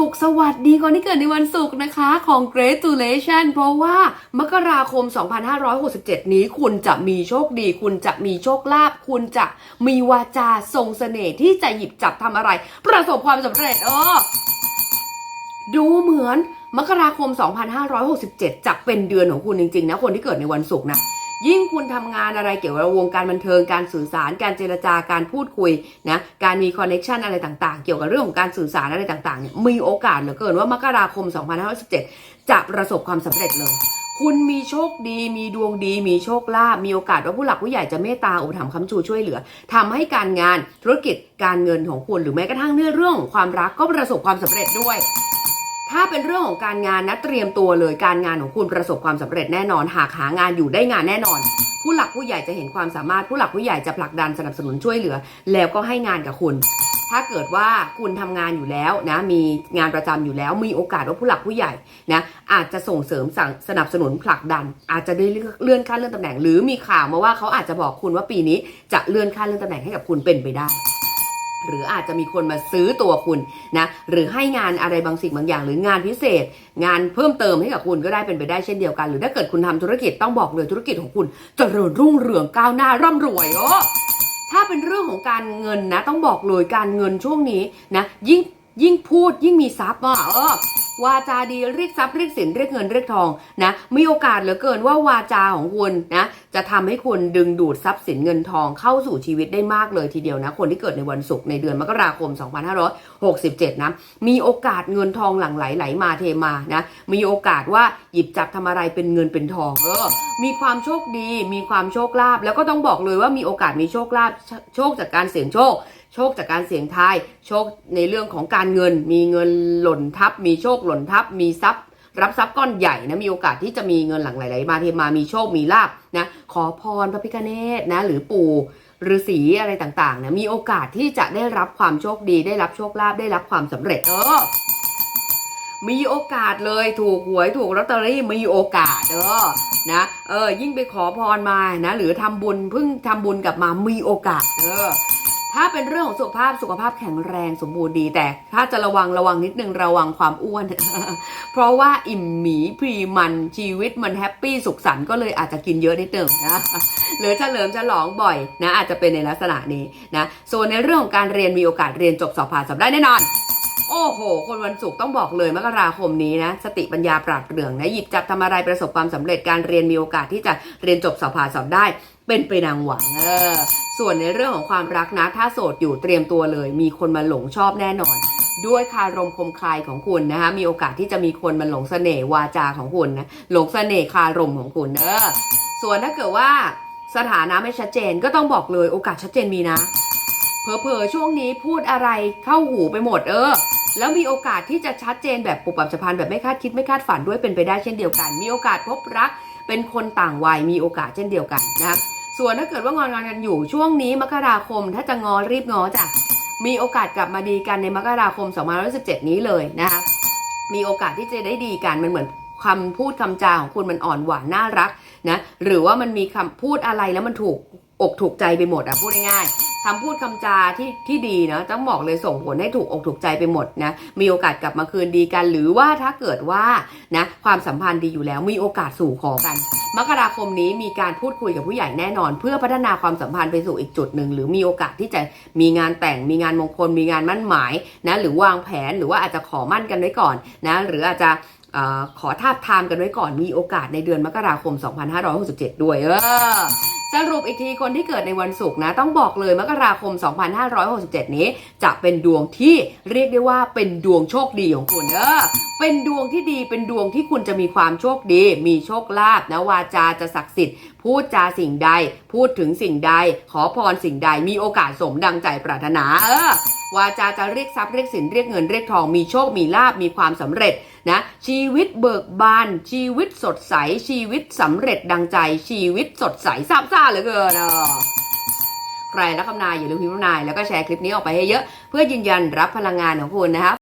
ศุกร์สวัสดีคนที่เกิดในวันศุกร์นะคะ congratulation เพราะว่ามกราคม 2567 นี้คุณจะมีโชคดี คุณจะมีโชคลาภคุณจะมีวาจาทรงเสน่ห์ที่จะหยิบจับทำอะไร ประสบความสำเร็จเออดูเหมือนมกราคม 2567 จะเป็นเดือนของคุณจริงๆนะคนที่เกิดในวันศุกร์นะ ยิ่งคุณทำงานอะไรเกี่ยวกับวงการบันเทิงการสื่อสารการเจรจาการพูดคุยนะการมีคอนเน็ชันอะไรต่างๆ เกี่ยวกับเรื่องของการสื่อสารอะไรต่างๆเนี่ยมีโอกาสเหลือเกินว่ามกราคม 2567จะประสบความสำเร็จเลยคุณมีโชคดี มีดวงดี มีโชคลาภ มีโอกาสว่าผู้หลักผู้ใหญ่จะเมตตาอุปถัมภ์คำชูช่วยเหลือทำให้การงานธุรกิจการเงินของคุณหรือแม้กระทั่งเรื่องของความรักก็ประสบความสำเร็จด้วย ถ้าเป็นเรื่องของการงานนะเตรียมตัวเลยการงานของคุณประสบความสำเร็จแน่นอน หากหางานอยู่ได้งานแน่นอน ผู้หลักผู้ใหญ่จะเห็นความสามารถผู้หลักผู้ใหญ่จะผลักดันสนับสนุนช่วยเหลือ แล้วก็ให้งานกับคุณ ถ้าเกิดว่าคุณทำงานอยู่แล้วนะมีงานประจำอยู่แล้วมีโอกาสว่าผู้หลักผู้ใหญ่นะอาจจะส่งเสริมสั่งสนับสนุนผลักดัน อาจจะได้เลื่อนขั้นเลื่อนตำแหน่ง หรือมีข่าวมาว่าเขาอาจจะบอกคุณว่าปีนี้จะเลื่อนขั้นเลื่อนตำแหน่งให้กับคุณเป็นไปได้ หรืออาจจะมีคนมาซื้อตัวคุณนะหรือให้งานอะไรบางสิ่งบางอย่างหรืองานพิเศษ งานเพิ่มเติมให้กับคุณก็ได้เป็นไปได้เช่นเดียวกัน หรือถ้าเกิดคุณทำธุรกิจต้องบอกเลยธุรกิจของคุณจเจริญรุ่งเรืองก้าวหน้าร่ำรวยโอ้ถ้าเป็นเรื่องของการเงินนะ ต้องบอกเลยการเงินช่วงนี้นะยิ่งยิ่งพูดยิ่งมีทรัพย์อะเออ วาจาดีเรียกทรัพย์เรียกสินเรียกเงินเรียกทองนะมีโอกาสเหลือเกินว่าวาจาของคุณนะจะทำให้คุณดึงดูดทรัพย์สินเงินทองเข้าสู่ชีวิตได้มากเลยทีเดียวนะ คนที่เกิดในวันศุกร์ในเดือนมกราคม 2567 นะมีโอกาสเงินทองหลั่งไหลไหลมาเทมานะมีโอกาสว่าหยิบจับทำอะไรเป็นเงินเป็นทองเออมีความโชคดี มีความโชคลาภแล้วก็ต้องบอกเลยว่ามีโอกาสมีโชคลาภโชโชคจากการเสี่ยงโชค โชคจากการเสี่ยงทาย โชคในเรื่องของการเงิน มีเงินหล่นทับ มีโชคหล่นทับ มีทรัพย์ รับทรัพย์ก้อนใหญ่นะ มีโอกาสที่จะมีเงินหลั่งไหลๆมาเทมา มีโชค มีลาบนะ ขอพรพระพิฆเนศนะ หรือปู่ฤาษีอะไรต่างๆนะมีโอกาสที่จะได้รับความโชคดี ได้รับโชคลาภ ได้รับความสำเร็จ เออ มีโอกาสเลยถูกหวยถูกลอตเตอรี่มีโอกาสเออนะเออ ยิ่งไปขอพรมานะ หรือทำบุญเพิ่งทำบุญกลับมามีโอกาส เออ ถ้าเป็นเรื่องของสุขภาพสุขภาพแข็งแรงสมบูรณ์ดี แต่ถ้าจะระวังระวังนิดนึงระวังความอ้วน เพราะว่าอิ่มหมีพรีมันชีวิตมันแฮปปี้สุขสันต์ก็เลยอาจจะกินเยอะนิดนึงนะหรือเฉลิมฉลองบ่อยนะอาจจะเป็นในลักษณะนี้นะส่วนในเรื่องของการเรียนมีโอกาสเรียนจบสอบผ่านสอบได้แน่นอน โอ้โห คนวันศุกร์ต้องบอกเลยมกราคมนี้นะ สติปัญญาปราดเปรื่องนะ หยิบจับทำอะไรประสบความสำเร็จการเรียนมีโอกาสที่จะเรียนจบสอบผ่านสอบได้ เป็นไปดังหวังเออส่วนในเรื่องของความรักนะ ถ้าโสดอยู่เตรียมตัวเลย มีคนมาหลงชอบแน่นอนด้วยคารมคมคลายของคุณนะคะมีโอกาสที่จะมีคนมาหลงเสน่ห์วาจาของคุณนะหลงเสน่ห์คารมของคุณเออส่วนถ้าเกิดว่าสถานะไม่ชัดเจนก็ต้องบอกเลยโอกาสชัดเจนมีนะเผลอๆช่วงนี้พูดอะไรเข้าหูไปหมดเออ แล้วมีโอกาสที่จะชัดเจนแบบปุบปับฉับพลันแบบไม่คาดคิดไม่คาดฝันด้วยเป็นไปได้เช่นเดียวกัน มีโอกาสพบรัก เป็นคนต่างวัยมีโอกาสเช่นเดียวกันนะครับส่วนถ้าเกิดว่างอนงานกันอยู่ช่วงนี้มกราคม ถ้าจะงอรีบงอจ้ะมีโอกาสกลับมาดีกันในมกราคม2517นี้เลยนะคะมีโอกาสที่จะได้ดีกันมันเหมือนคำพูดคำจาของคุณมันอ่อนหวานน่ารักนะหรือว่ามันมีคำพูดอะไรแล้วมันถูกอกถูกใจไปหมดอะพูดง่ายๆ คำพูดคำจาที่ที่ดีนะต้องบอกเลยส่งผลให้ถูกอกถูกใจไปหมดนะมีโอกาสกลับมาคืนดีกัน หรือว่าถ้าเกิดว่านะความสัมพันธ์ดีอยู่แล้วมีโอกาสสู่ขอกัน มกราคมนี้มีการพูดคุยกับผู้ใหญ่แน่นอน เพื่อพัฒนาความสัมพันธ์ไปสู่อีกจุดหนึ่งหรือมีโอกาสที่จะมีงานแต่งมีงานมงคลมีงานมั่นหมายนะหรือวางแผนหรือว่าอาจจะขอมั่นกันไว้ก่อนนะหรืออาจจะอขอทาบทามกันไว้ก่อนมีโอกาสในเดือนมกราคม 2567 ด้วย เออ สรุปอีกทีคนที่เกิดในวันศุกร์นะ ต้องบอกเลยมกราคม 2567 นี้ จะเป็นดวงที่เรียกได้ว่าเป็นดวงโชคดีของคุณเออเป็นดวงที่ดีเป็นดวงที่คุณจะมีความโชคดี มีโชคลาภนะวาจาจะศักดิ์สิทธิ์พูดจาสิ่งใด พูดถึงสิ่งใด ขอพรสิ่งใดมีโอกาสสมดังใจปรารถนาเออ วาจาจะเรียกทรัพย์เรียกสินเรียกเงินเรียกทอง มีโชคมีลาบมีความสำเร็จนะชีวิตเบิกบาน ชีวิตสดใส ชีวิตสำเร็จดังใจ ชีวิตสดใสซาบซ่าเหลือเกินอะใครรักคำนายอย่าลืมพิมพ์นายแล้วก็แชร์คลิปนี้ออกไปให้เยอะ เพื่อยืนยันรับพลังงานของคุณนะคะ